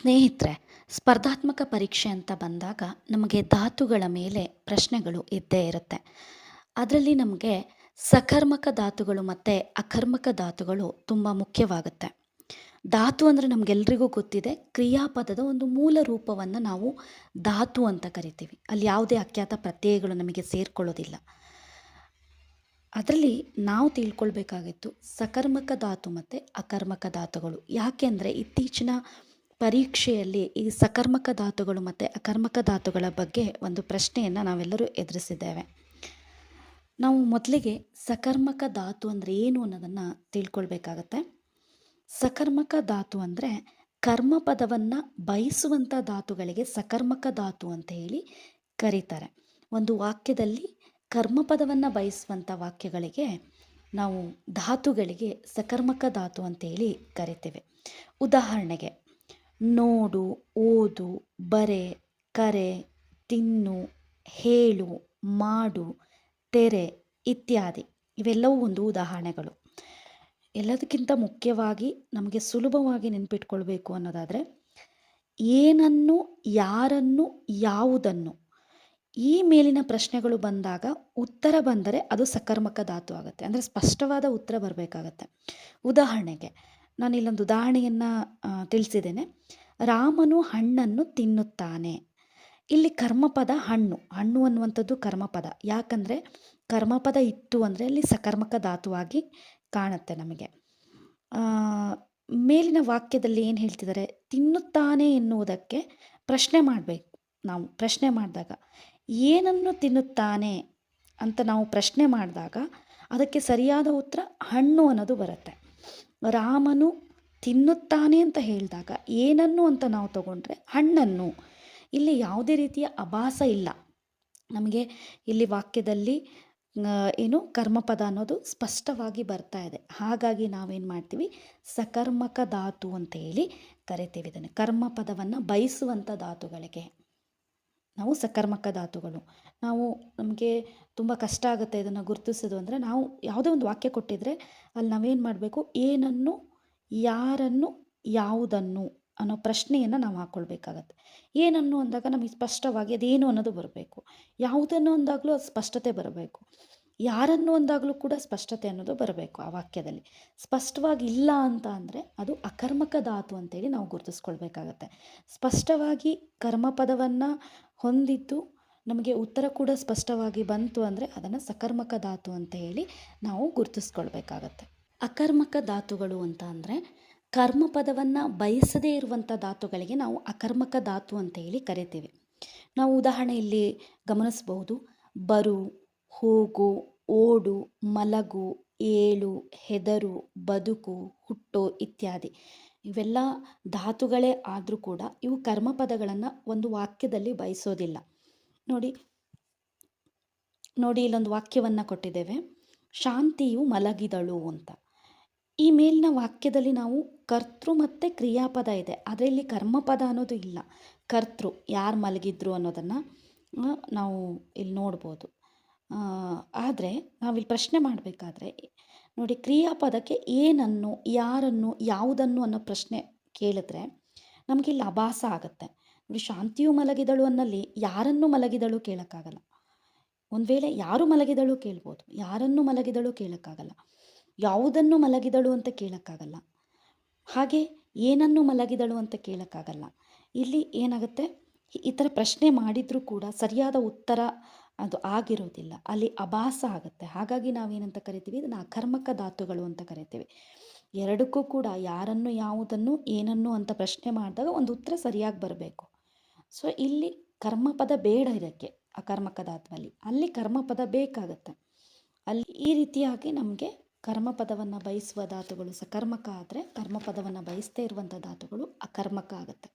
ಸ್ನೇಹಿತರೆ, ಸ್ಪರ್ಧಾತ್ಮಕ ಪರೀಕ್ಷೆ ಅಂತ ಬಂದಾಗ ನಮಗೆ ಧಾತುಗಳ ಮೇಲೆ ಪ್ರಶ್ನೆಗಳು ಇದ್ದೇ ಇರುತ್ತೆ. ಅದರಲ್ಲಿ ನಮಗೆ ಸಕರ್ಮಕ ಧಾತುಗಳು ಮತ್ತು ಅಕರ್ಮಕ ಧಾತುಗಳು ತುಂಬ ಮುಖ್ಯವಾಗುತ್ತೆ. ಧಾತು ಅಂದರೆ ನಮಗೆಲ್ರಿಗೂ ಗೊತ್ತಿದೆ, ಕ್ರಿಯಾಪದದ ಒಂದು ಮೂಲ ರೂಪವನ್ನು ನಾವು ಧಾತು ಅಂತ ಕರಿತೀವಿ. ಅಲ್ಲಿ ಯಾವುದೇ ಅಖ್ಯಾತ ಪ್ರತ್ಯಯಗಳು ನಮಗೆ ಸೇರ್ಕೊಳ್ಳೋದಿಲ್ಲ. ಅದರಲ್ಲಿ ನಾವು ತಿಳ್ಕೊಳ್ಬೇಕಾಗಿತ್ತು ಸಕರ್ಮಕ ಧಾತು ಮತ್ತು ಅಕರ್ಮಕ ಧಾತುಗಳು. ಯಾಕೆಂದರೆ ಇತ್ತೀಚಿನ ಪರೀಕ್ಷೆಯಲ್ಲಿ ಈ ಸಕರ್ಮಕ ಧಾತುಗಳು ಮತ್ತು ಅಕರ್ಮಕ ಧಾತುಗಳ ಬಗ್ಗೆ ಒಂದು ಪ್ರಶ್ನೆಯನ್ನು ನಾವೆಲ್ಲರೂ ಎದುರಿಸಿದ್ದೇವೆ. ನಾವು ಮೊದಲಿಗೆ ಸಕರ್ಮಕ ಧಾತು ಅಂದರೆ ಏನು ಅನ್ನೋದನ್ನು ತಿಳ್ಕೊಳ್ಬೇಕಾಗತ್ತೆ. ಸಕರ್ಮಕ ಧಾತು ಅಂದರೆ ಕರ್ಮಪದವನ್ನು ಬಯಸುವಂಥ ಧಾತುಗಳಿಗೆ ಸಕರ್ಮಕ ಧಾತು ಅಂತ ಹೇಳಿ ಕರೀತಾರೆ. ಒಂದು ವಾಕ್ಯದಲ್ಲಿ ಕರ್ಮಪದವನ್ನು ಬಯಸುವಂಥ ವಾಕ್ಯಗಳಿಗೆ ನಾವು ಧಾತುಗಳಿಗೆ ಸಕರ್ಮಕ ಧಾತು ಅಂತೇಳಿ ಕರಿತೇವೆ. ಉದಾಹರಣೆಗೆ ನೋಡು, ಓದು, ಬರೆ, ಕರೆ, ತಿನ್ನು, ಹೇಳು, ಮಾಡು, ತೆರೆ ಇತ್ಯಾದಿ. ಇವೆಲ್ಲವೂ ಒಂದು ಉದಾಹರಣೆಗಳು. ಎಲ್ಲದಕ್ಕಿಂತ ಮುಖ್ಯವಾಗಿ ನಮಗೆ ಸುಲಭವಾಗಿ ನೆನ್ಪಿಟ್ಕೊಳ್ಬೇಕು ಅನ್ನೋದಾದರೆ, ಏನನ್ನು, ಯಾರನ್ನು, ಯಾವುದನ್ನು. ಈ ಮೇಲಿನ ಪ್ರಶ್ನೆಗಳು ಬಂದಾಗ ಉತ್ತರ ಬಂದರೆ ಅದು ಸಕರ್ಮಕ ಧಾತು ಆಗುತ್ತೆ. ಅಂದರೆ ಸ್ಪಷ್ಟವಾದ ಉತ್ತರ ಬರಬೇಕಾಗತ್ತೆ. ಉದಾಹರಣೆಗೆ ನಾನು ಇಲ್ಲೊಂದು ಉದಾಹರಣೆಯನ್ನು ತಿಳಿಸಿದ್ದೇನೆ. ರಾಮನು ಹಣ್ಣನ್ನು ತಿನ್ನುತ್ತಾನೆ. ಇಲ್ಲಿ ಕರ್ಮಪದ ಹಣ್ಣು ಹಣ್ಣು ಅನ್ನುವಂಥದ್ದು ಕರ್ಮಪದ. ಯಾಕಂದರೆ ಕರ್ಮಪದ ಇತ್ತು ಅಂದರೆ ಅಲ್ಲಿ ಸಕರ್ಮಕ ಧಾತುವಾಗಿ ಕಾಣುತ್ತೆ ನಮಗೆ. ಮೇಲಿನ ವಾಕ್ಯದಲ್ಲಿ ಏನು ಹೇಳ್ತಿದ್ದಾರೆ? ತಿನ್ನುತ್ತಾನೆ ಎನ್ನುವುದಕ್ಕೆ ಪ್ರಶ್ನೆ ಮಾಡಬೇಕು ನಾವು. ಪ್ರಶ್ನೆ ಮಾಡಿದಾಗ, ಏನನ್ನು ತಿನ್ನುತ್ತಾನೆ ಅಂತ ನಾವು ಪ್ರಶ್ನೆ ಮಾಡಿದಾಗ, ಅದಕ್ಕೆ ಸರಿಯಾದ ಉತ್ತರ ಹಣ್ಣು ಅನ್ನೋದು ಬರುತ್ತೆ. ರಾಮನು ತಿನ್ನುತ್ತಾನೆ ಅಂತ ಹೇಳಿದಾಗ ಏನನ್ನು ಅಂತ ನಾವು ತಗೊಂಡ್ರೆ ಹಣ್ಣನ್ನು. ಇಲ್ಲಿ ಯಾವುದೇ ರೀತಿಯ ಅಭಾಸ ಇಲ್ಲ. ನಮಗೆ ಇಲ್ಲಿ ವಾಕ್ಯದಲ್ಲಿ ಏನು ಕರ್ಮಪದ ಅನ್ನೋದು ಸ್ಪಷ್ಟವಾಗಿ ಬರ್ತಾ ಇದೆ. ಹಾಗಾಗಿ ನಾವೇನು ಮಾಡ್ತೀವಿ? ಸಕರ್ಮಕ ಧಾತು ಅಂತ ಹೇಳಿ ಕರಿತೀವಿ ಇದನ್ನು. ಕರ್ಮಪದವನ್ನು ಬಯಸುವಂಥ ಧಾತುಗಳಿಗೆ. ನಾವು ಸಕರ್ಮಕ ಧಾತುಗಳು. ನಾವು ನಮಗೆ ತುಂಬ ಕಷ್ಟ ಆಗುತ್ತೆ ಇದನ್ನು ಗುರುತಿಸೋದು ಅಂದರೆ ನಾವು ಯಾವುದೇ ಒಂದು ವಾಕ್ಯ ಕೊಟ್ಟಿದ್ರೆ ಅಲ್ಲಿ ನಾವೇನು ಮಾಡಬೇಕು? ಏನನ್ನು, ಯಾರನ್ನು, ಯಾವುದನ್ನು ಅನ್ನೋ ಪ್ರಶ್ನೆಯನ್ನು ನಾವು ಹಾಕ್ಕೊಳ್ಬೇಕಾಗತ್ತೆ ಏನನ್ನು ಅಂದಾಗ ನಮಗೆ ಸ್ಪಷ್ಟವಾಗಿ ಅದೇನು ಅನ್ನೋದು ಬರಬೇಕು. ಯಾವುದನ್ನು ಅಂದಾಗಲೂ ಅದು ಸ್ಪಷ್ಟತೆ ಬರಬೇಕು. ಯಾರನ್ನು ಅಂದಾಗಲೂ ಕೂಡ ಸ್ಪಷ್ಟತೆ ಅನ್ನೋದು ಬರಬೇಕು ಆ ವಾಕ್ಯದಲ್ಲಿ. ಸ್ಪಷ್ಟವಾಗಿ ಇಲ್ಲ ಅಂತ ಅಂದರೆ ಅದು ಅಕರ್ಮಕ ಧಾತು ಅಂತೇಳಿ ನಾವು ಗುರುತಿಸ್ಕೊಳ್ಬೇಕಾಗತ್ತೆ. ಸ್ಪಷ್ಟವಾಗಿ ಕರ್ಮಪದವನ್ನು ಹೊಂದಿದ್ದು ನಮಗೆ ಉತ್ತರ ಕೂಡ ಸ್ಪಷ್ಟವಾಗಿ ಬಂತು ಅಂದರೆ ಅದನ್ನು ಸಕರ್ಮಕ ಧಾತು ಅಂತ ಹೇಳಿ ನಾವು ಗುರುತಿಸ್ಕೊಳ್ಬೇಕಾಗತ್ತೆ. ಅಕರ್ಮಕ ಧಾತುಗಳು ಅಂತ ಅಂದರೆ ಕರ್ಮಪದವನ್ನು ಬಯಸದೇ ಇರುವಂಥ ಧಾತುಗಳಿಗೆ ನಾವು ಅಕರ್ಮಕ ಧಾತು ಅಂತ ಹೇಳಿ ಕರಿತೀವಿ. ನಾವು ಉದಾಹರಣೆಯಲ್ಲಿ ಗಮನಿಸಬಹುದು, ಬರು ಹೋಗು, ಓಡು, ಮಲಗು, ಏಳು, ಹೆದರು, ಬದುಕು, ಹುಟ್ಟು ಇತ್ಯಾದಿ. ಇವೆಲ್ಲ ಧಾತುಗಳೇ ಆದರೂ ಕೂಡ ಇವು ಕರ್ಮಪದಗಳನ್ನು ಒಂದು ವಾಕ್ಯದಲ್ಲಿ ಬಯಸೋದಿಲ್ಲ. ನೋಡಿ ನೋಡಿ ಇಲ್ಲೊಂದು ವಾಕ್ಯವನ್ನು ಕೊಟ್ಟಿದ್ದೇವೆ. ಶಾಂತಿಯು ಮಲಗಿದಳು ಅಂತ. ಈ ಮೇಲಿನ ವಾಕ್ಯದಲ್ಲಿ ನಾವು ಕರ್ತೃ ಮತ್ತು ಕ್ರಿಯಾಪದ ಇದೆ. ಆದರೆ ಇಲ್ಲಿ ಕರ್ಮಪದ ಅನ್ನೋದು ಇಲ್ಲ. ಕರ್ತೃ ಯಾರು ಮಲಗಿದ್ರು ಅನ್ನೋದನ್ನು ನಾವು ಇಲ್ಲಿ ನೋಡ್ಬೋದು. ಆದರೆ ನಾವಿಲ್ಲಿ ಪ್ರಶ್ನೆ ಮಾಡಬೇಕಾದ್ರೆ, ನೋಡಿ ಕ್ರಿಯಾಪದಕ್ಕೆ ಏನನ್ನು, ಯಾರನ್ನು, ಯಾವುದನ್ನು ಅನ್ನೋ ಪ್ರಶ್ನೆ ಕೇಳಿದ್ರೆ ನಮಗೆ ಇಲ್ಲಿ ಅಭಾಸ ಆಗುತ್ತೆ. ನೋಡಿ ಶಾಂತಿಯು ಮಲಗಿದಳು ಅನ್ನಲ್ಲಿ ಯಾರನ್ನು ಮಲಗಿದಳು ಕೇಳೋಕ್ಕಾಗಲ್ಲ. ಒಂದು ವೇಳೆ ಯಾರು ಮಲಗಿದಳು ಕೇಳ್ಬೋದು, ಯಾರನ್ನು ಮಲಗಿದಳು ಕೇಳೋಕ್ಕಾಗಲ್ಲ, ಯಾವುದನ್ನು ಮಲಗಿದಳು ಅಂತ ಕೇಳೋಕ್ಕಾಗಲ್ಲ, ಹಾಗೆ ಏನನ್ನು ಮಲಗಿದಳು ಅಂತ ಕೇಳೋಕ್ಕಾಗಲ್ಲ, ಇಲ್ಲಿ ಏನಾಗುತ್ತೆ, ಈ ಥರ ಪ್ರಶ್ನೆ ಮಾಡಿದರೂ ಕೂಡ ಸರಿಯಾದ ಉತ್ತರ ಅದು ಆಗಿರೋದಿಲ್ಲ. ಅಲ್ಲಿ ಅಭಾಸ ಆಗುತ್ತೆ. ಹಾಗಾಗಿ ನಾವೇನಂತ ಕರಿತೀವಿ? ಇದನ್ನು ಅಕರ್ಮಕ ಧಾತುಗಳು ಅಂತ ಕರಿತೀವಿ. ಎರಡಕ್ಕೂ ಕೂಡ ಯಾರನ್ನು ಯಾವುದನ್ನು ಏನನ್ನು ಅಂತ ಪ್ರಶ್ನೆ ಮಾಡಿದಾಗ ಒಂದು ಉತ್ತರ ಸರಿಯಾಗಿ ಬರಬೇಕು. ಸೊ ಇಲ್ಲಿ ಕರ್ಮಪದ ಬೇಡ ಇದಕ್ಕೆ, ಅಕರ್ಮಕ ಧಾತುವಲ್ಲಿ. ಅಲ್ಲಿ ಕರ್ಮಪದ ಬೇಕಾಗುತ್ತೆ. ಅಲ್ಲಿ ಈ ರೀತಿಯಾಗಿ ನಮಗೆ ಕರ್ಮಪದವನ್ನು ಬಯಸುವ ಧಾತುಗಳು ಸಕರ್ಮಕ ಆದರೆ ಕರ್ಮಪದವನ್ನು ಬಯಸದೇ ಇರುವಂಥ ಧಾತುಗಳು ಅಕರ್ಮಕ ಆಗುತ್ತೆ.